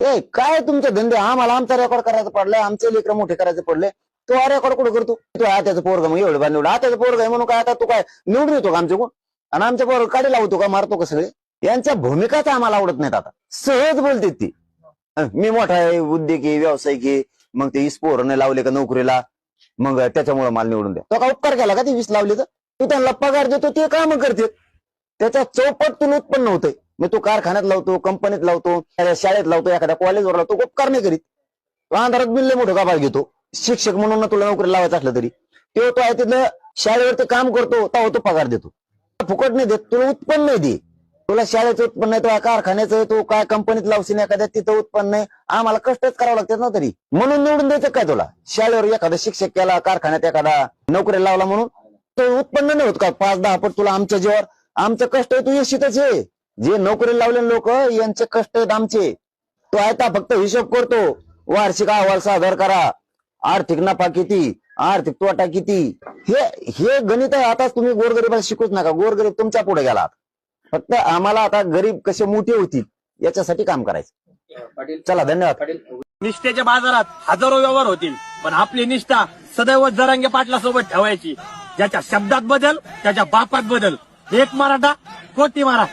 ए काय तुमचे धंदे? आम्हाला आमचा रेकॉर्ड करायचं पडलाय आमचे लेकर मोठे करायचे पडले. तो हा रेकॉर्ड कुठे करतो? तू आत्याचं पोरग मग एवढं बांध निवड आत्याचं पोरग आहे म्हणून काय आता तू काय निवडून येतो का आमच्या कोण आणि आमच्या पोरग काढे लावतो का? मारतो का सगळे? यांच्या भूमिकाच आम्हाला आवडत नाहीत आता. सहज बोलते ती. मी मोठा आहे उद्योगी व्यावसायिक आहे. मग ते वीस पोरं लावले का नोकरीला? मग त्याच्यामुळे मला निवडून द्या. तो का उपकार केला का ती वीस लावली तर? तू त्यांना पगार देतो ते काम करते त्याच्या चौपट तुला उत्पन्न होतंय. मग तू कारखान्यात लावतो कंपनीत लावतो शाळेत लावतो एखाद्या कॉलेजवर लावतो उपकार नाही करीत. तो अंधारात बिल्ले मोठं गाभार घेतो. शिक्षक म्हणून ना तुला नोकरी लावायचं असलं तरी. तो तो आहे तिथलं शाळेवरती काम करतो तेव्हा तो पगार देतो. फुकट नाही देत तुला उत्पन्न नाही दे तुला शाळेचं उत्पन्न आहे तो कारखान्याचं आहे, तो काय कंपनीत लावशील एखाद्या तिथं उत्पन्न नाही आम्हाला कष्टच करावं लागतात ना तरी. म्हणून निवडून द्यायचं काय तुला? शाळेवर एखादा शिक्षक केला कारखान्यात एखादा नोकरी लावला म्हणून तो उत्पन्न नाही होत का? पाच दहा पट तुला आमच्या जीवावर. आमचं कष्ट आहे तू यशितच आहे जे नोकरी लावलेले लोक यांचे कष्ट आहेत आमचे. तो आता फक्त हिशोब करतो. वार्षिक अहवाल सादर करा. आर्थिक नफा किती? आर्थिक तोटा किती? हे हे गणित आहे. आता तुम्ही गोरगरीबाला शिकूच नका. गोरगरीब तुमच्यापुढे गेला. आता. फक्त आम्हाला आता गरीब कसे मोठे होतील याच्यासाठी काम करायचं. चला धन्यवाद. निष्ठेच्या बाजारात हजारो व्यवहार होतील पण आपली निष्ठा सदैव जरांगे पाटला सोबत ठेवायची. ज्याच्या शब्दात बदल त्याच्या बापात बदल. एक मराठा कोटी मारा